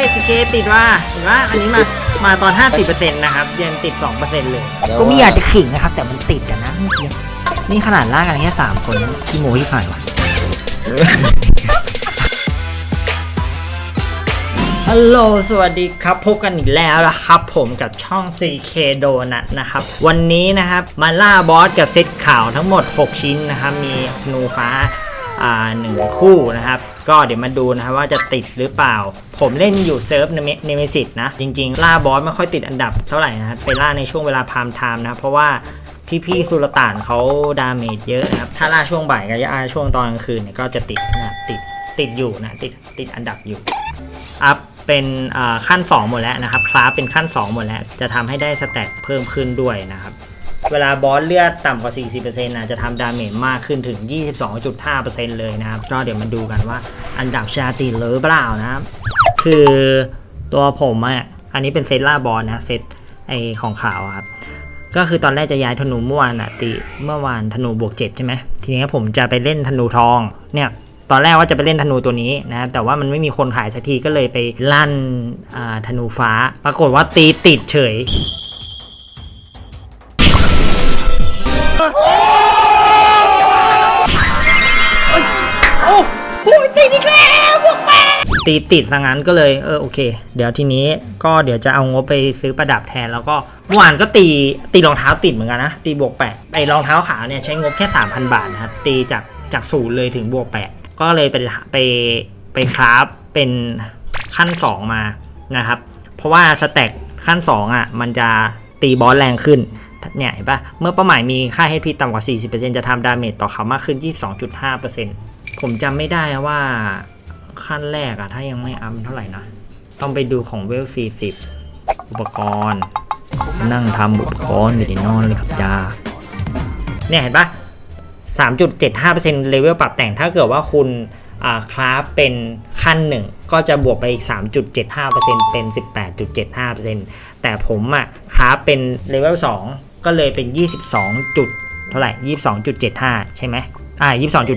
ยสเกติดว่าเห็นว่าอันนี้มามาตอน 50%นะครับยังติด 2%เลยก็ไม่อยากจะขิงนะครับ แต่มันติดอะนะเมื่อกี้นี่ขนาดล่ากันแค่สามคนนะชิโมที่ผ่านว่ะฮัลโหล สวัสดีครับ พบกันอีกแล้วนะครับผมกับช่อง CK Donut นะครับ วันนี้นะครับ มาล่าบอสกับเซตข่าวทั้งหมด 6 ชิ้นนะครับ มีธนูฟ้าอ่าหนึ่งคู่นะครับ ก็เดี๋ยวมาดูนะครับว่าจะติดหรือเปล่า ผมเล่นอยู่เซิร์ฟเนมิสิตนะ จริง ๆ ล่าบอสไม่ค่อยติดอันดับเท่าไหร่นะครับไปล่าในช่วงเวลาพามไทม์นะเพราะว่าพี่ๆสุลต่านเขาดาเมจเยอะนะครับถ้าล่าช่วงบ่ายกับล่าช่วงตอนกลางคืนเนี่ยก็จะติดนะติดติดอยู่นะติดติดอันดับอยู่อัพเป็นขั้น 2 หมดแล้วนะครับคลาสเป็นขั้น 2 หมดแล้ว จะทำให้ได้สแต็กเพิ่มขึ้นด้วยนะครับ เวลาบอสเลือดต่ำกว่า 40%นะจะทำดาเมจมากขึ้นถึง 22.5%เลยนะครับ ก็เดี๋ยวมาดูกันว่าอันดับชาติหรือเปล่านะครับ คือตัวผมอะอันนี้เป็นเซตล่าบอสนะเซตไอของขาวครับก็คือตอนแรกจะย้ายธนูเมื่อวานอะติเมื่อวานธนูบวก7ใช่ไหมทีนี้ผมจะไปเล่นธนูทองเนี่ยตอนแรกว่าจะไปเล่นธนูตัวนี้นะแต่ว่ามันไม่มีคนขายสักทีก็เลยไปลั่นธนูฟ้า ปรากฏว่าตีติดเฉย โอ้โหติดอีกแล้วบวกแปดตีติดซะงั้นก็เลยเออโอเค เดี๋ยวทีนี้ก็เดี๋ยวจะเอางบไปซื้อประดับแทนแล้วก็เมื่อวานก็ตีตีรองเท้าติดเหมือนกันนะ ตีบวกแปดไอ้รองเท้าขาวเนี่ยใช้งบแค่ 3,000 บาทนะครับ ตีจากจากศูนย์เลยถึงบวกแปดก็เลยไปไปไปคราฟเป็นขั้น 2 มานะครับ เพราะว่าสแต็กขั้น 2 อะ มันจะตีบอสแรงขึ้น เนี่ยเห็นปะเมื่อเป้าหมายมีค่าให้พีต่ำกว่า 40%จะทำดาเมจต่อเขามากขึ้น 22.5%ผมจำไม่ได้ว่าขั้นแรกอะถ้ายังไม่อัพเท่าไหร่นะ ต้องไปดูของเวล 40 อุปกรณ์ นั่งทำอุปกรณ์ไม่ได้นอนเลยครับจ้าเนี่ยเห็นปะ3.75%เลเวลปรับแต่งถ้าเกิดว่าคุณอ่าคราฟเป็นขั้นหนึ่งก็จะบวกไปอีก 3.75%เป็น 18.75%แต่ผมอะคราฟเป็นเลเวล2 ก็เลยเป็น 22 จุดเท่าไหร่ 22.75 ใช่ไหมอ่า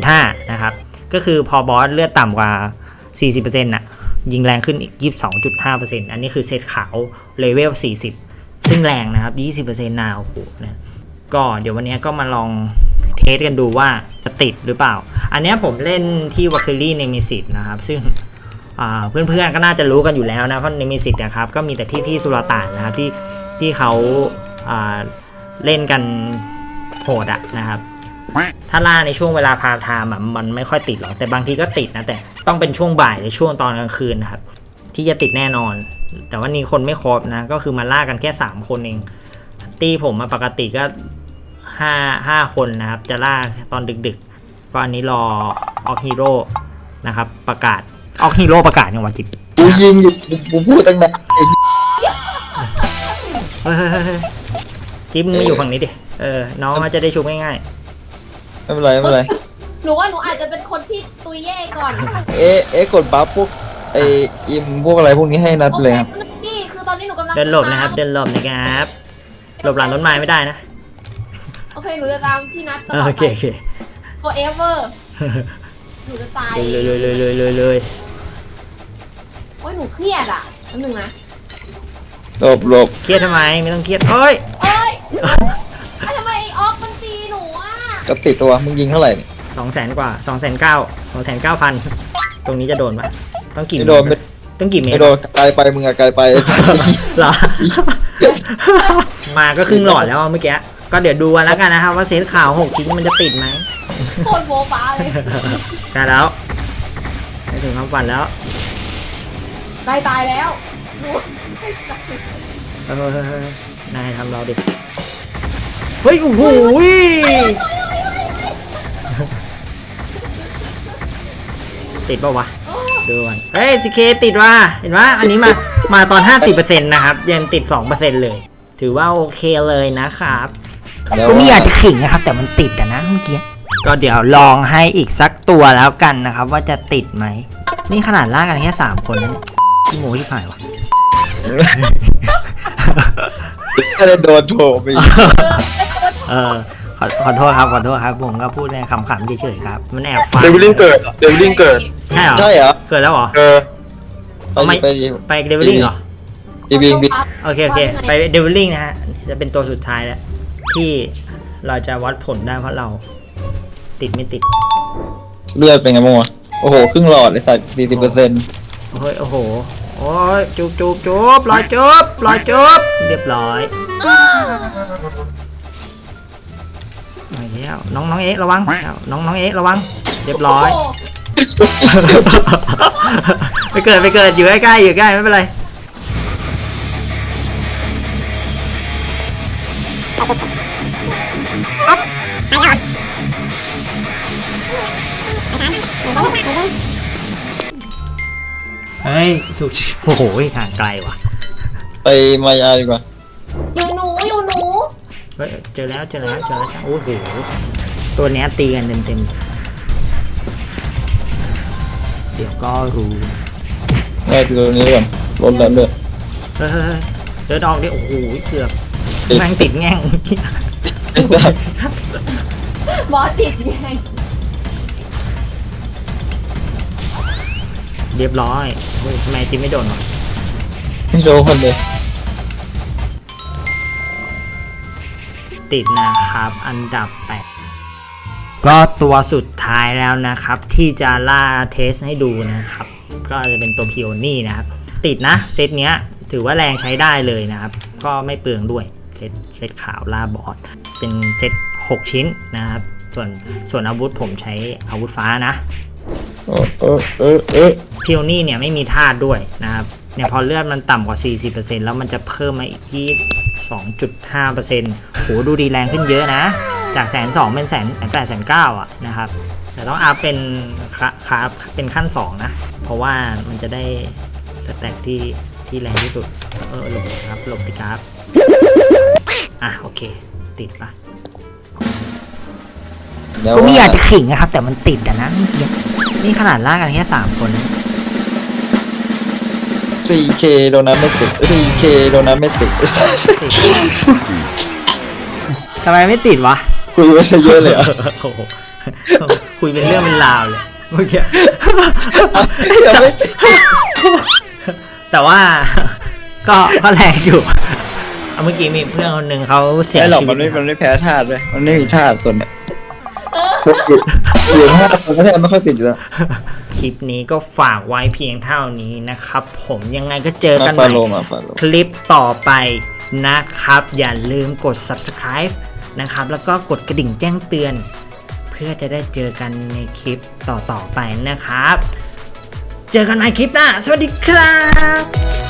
22.5 นะครับ ก็คือพอบอสเลือดต่ำกว่า 40%น่ะ ยิงแรงขึ้นอีก 22.5%อันนี้คือเซตขาวเลเวล 40 ซึ่งแรงนะครับ 20%นาโอ้โหนะก็เดี๋ยววันนี้ก็มาลองเทสกันดูว่าจะติดหรือเปล่า อันนี้ผมเล่นที่ว a ค u รี่เนมิสิตนะครับ ซึ่งอ่าเพื่อนๆก็น่าจะรู้กันอยู่แล้วนะ เพราะเนมิสิตนะครับ ก็มีแต่พี่ๆสุลต่านนะครับที่ที่เขาา เล่นกันโหดอะนะครับ ถ้าล่าในช่วงเวลาพาไทม์อะมันไม่ค่อยติดหรอกแต่บางทีก็ติดนะแต่ต้องเป็นช่วงบ่ายหรือช่วงตอนกลางคืนนะครับ ที่จะติดแน่นอน แต่ว่านี่คนไม่ครบนะก็คือมาล่ากันแค่ 3 คนเองตีผมมาปกติก็ห้าห้าคนนะครับ จะล่าตอนดึกๆก็อันนี้รอออกฮีโร่นะครับ ประกาศออกฮีโร่ประกาศยังวะจิบกูยิงอยู่กูกูพูดตั้งนานไอ้เฮ้ย เฮ้ยเฮ้ยเฮ้ยจิ๊บมึงมาอยู่ฝั่งนี้ดิ เออ น้องเขาจะได้ชุบง่ายไม่เป็นไรไม่เป็นไร หนูว่าหนูอาจจะเป็นคนที่ตุยเย่ก่อนเอ๊ะเอ๊ะกดบัฟพวกไออิมพวกอะไรพวกนี้ให้นัดโอเลยเคครับพี่คือตอนนี้หนูกำลังๆ เดินหลบนะครับ เดินหลบนะครับ หลบหลังต้นไม้ไม่ได้นะโอเคหนูจะตามพี่นัทตเอลออดโอเคไป โอเค forever หนูจะตายเลยเลยเลยเลยเลยเลยโอ้ยหนูเครียดอะนิดนึงนะหลบหลบเครียดทำไมไม่ต้องเครียดเอ้ย เอ้ยอะ ทำไมไอ้ออกมันตีหนูอะก็ติดตัวมึงยิงเท่าไหร่เนี่ยสองแสนกว่าสองแสนเก้าสองแสนเก้าพันตรงนี้จะโดนปะต้องกี่เมไม่ตโดรนไม่ต้องกี่เมตไม่รโดนไกลไปมึงอะไกลไป เหรอ มาก็ครึ่งหลอดแล้วเมื่อกี้ก็เดี๋ยวดูกันแล้วกันนะครับว่าเซตข่าวหกชิ้นมันจะติดไหม โคตรโบะบ้าเลยใช่แล้วได้ถึงความฝันแล้วได้ตายแล้วหนูเฮ้ยเฮ้ยเฮ้ย นายทำเราดิ เฮ้ย โอ้โหยติดป่าวะดูก่อนเฮ้ยซีเคติดว่ะเห็นว่าอันนี้มา มาตอน 50%นะครับ ยังติด 2%เลย ถือว่าโอเคเลยนะครับแล้วก็ไม่อยากจะขิงนะครับ แต่มันติดอะนะเมื่อกี้ ก็เดี๋ยวลองให้อีกสักตัวแล้วกันนะครับ ว่าจะติดไหม นี่ขนาดล่ากันแค่ 3 คนนะเนี่ยขี้โมที่ผ่ายวะ ก็เลยโดนโถมไปอีกเออขอขอโทษครับขอโทษครับผมก็พูดในคำๆเฉยๆครับ มันแอบฟังเดวิลลิงเกิด เดวิลลิงเกิด ใช่เหรอใช่เหรอ เกิดแล้วเหรอ เออ ไปเอาไม่ ไปดิไปเดวิลลิงเหรอ บีบิงบีโอเคโอเคไปเดวิลลิงนะฮะจะเป็นตัวสุดท้ายแล้ว ที่เราจะวัดผลได้เพราะเรา ติดไม่ติดเลือดเป็นไงบ้างวะโอ้โห ครึ่งหลอดเลยสัตว์สี่สิบเปอร์เซ็นต์โอ้ยโอ้โห โอ้ยจุบจุบจุบลอยจุบลอยจุบเรียบร้อยมาแล้วน้องน้องเอ๊ะระวังน้องน้องเอ๊ะระวัง เรียบร้อยโอ้ไปเกิดไปเกิดอยู่ใกล้ๆอยู่ใกล้ไม่เป็นไร เฮ้ยสุชิโอ้โหห่างไกลว่ะไปมายาดีกว่า อยู่หนูอยู่หนูเฮ้ยเจอแล้วเจอแล้วเจอแล้วโอ้โหตัวเนี้ยตีกันเต็มๆเดี๋ยวก็รู้ง่ายที่ตัวนี้ก่อนลดแล้วเลือดเฮ้ยเฮ้ยเฮ้ยเดินออกดิโอ้โหเกือบติดแม่งติดแง่ง ไอ้สัตว์บอสติดไง เรียบร้อยเฮ้ยทำไมจิมไม่โดนวะไม่โดนคนเลย ติดนะครับ อันดับแปดก็ตัวสุดท้ายแล้วนะครับ ที่จะล่าเทสให้ดูนะครับ ก็จะเป็นตัวพิโอนี่นะครับ ติดนะ เซตเนี้ย ถือว่าแรงใช้ได้เลยนะครับ ก็ไม่เปลืองด้วยเซตเซตขาวล่าบอสเป็นเซต6 ชิ้นนะครับ ส่วนส่วนอาวุธผมใช้อาวุธฟ้านะ เออเออเออเออพิโอนี่เนี่ยไม่มีธาตุด้วยนะครับเนี่ยพอเลือดมันต่ำกว่า 40%แล้วมันจะเพิ่มมาอีกที่2.5%โหดูดีแรงขึ้นเยอะนะ จากแสนสองเป็นแสนแปดแสนเก้าอะนะครับ แต่ต้องอัพเป็นคาเป็นขั้น 2 นะ เพราะว่ามันจะได้แตกที่ที่แรงที่สุด เออหลบครับหลบสิครับ อะโอเค ติดปะ ก็ไม่อยากว่าจะขิงนะครับ แต่มันติดอะนะเมื่อกี้นี่ขนาดล่ากันแค่สามคนนะ 4K โดนนั้นไม่ติด 4K โดนนั้นไม่ติดไอ้สัตว์ติดทำไมไม่ติดวะคุยไว้ซะเยอะเลยเหรอะโอ้โหคุยเป็นเรื่องเป็นราวเลยเมื่อกี้ยังไม่ติดแต่ว่าก็ก็แรงอยู่เอาเมื่อกี้มีเพื่อนคนหนึ่งเขาเสียไอ้หรอกชีมัวินตไม่นะมันไม่แพ้ธาตุเลยมันไม่มีธาตุตัวเนี้ย อยู่อยู่ธาตุมันก็แทบไม่ค่อยติดอยู่แล้ว คลิปนี้ก็ฝากไว้เพียงเท่านี้นะครับ ผมยังไงก็เจอกันใหฟาม่โลมาฟาโลคลิปต่อไปนะครับ อย่าลืมกด subscribe นะครับ แล้วก็กดกระดิ่งแจ้งเตือน เพื่อจะได้เจอกันในคลิปต่อๆไปนะครับ เจอกันใหม่คลิปหน้า สวัสดีครับ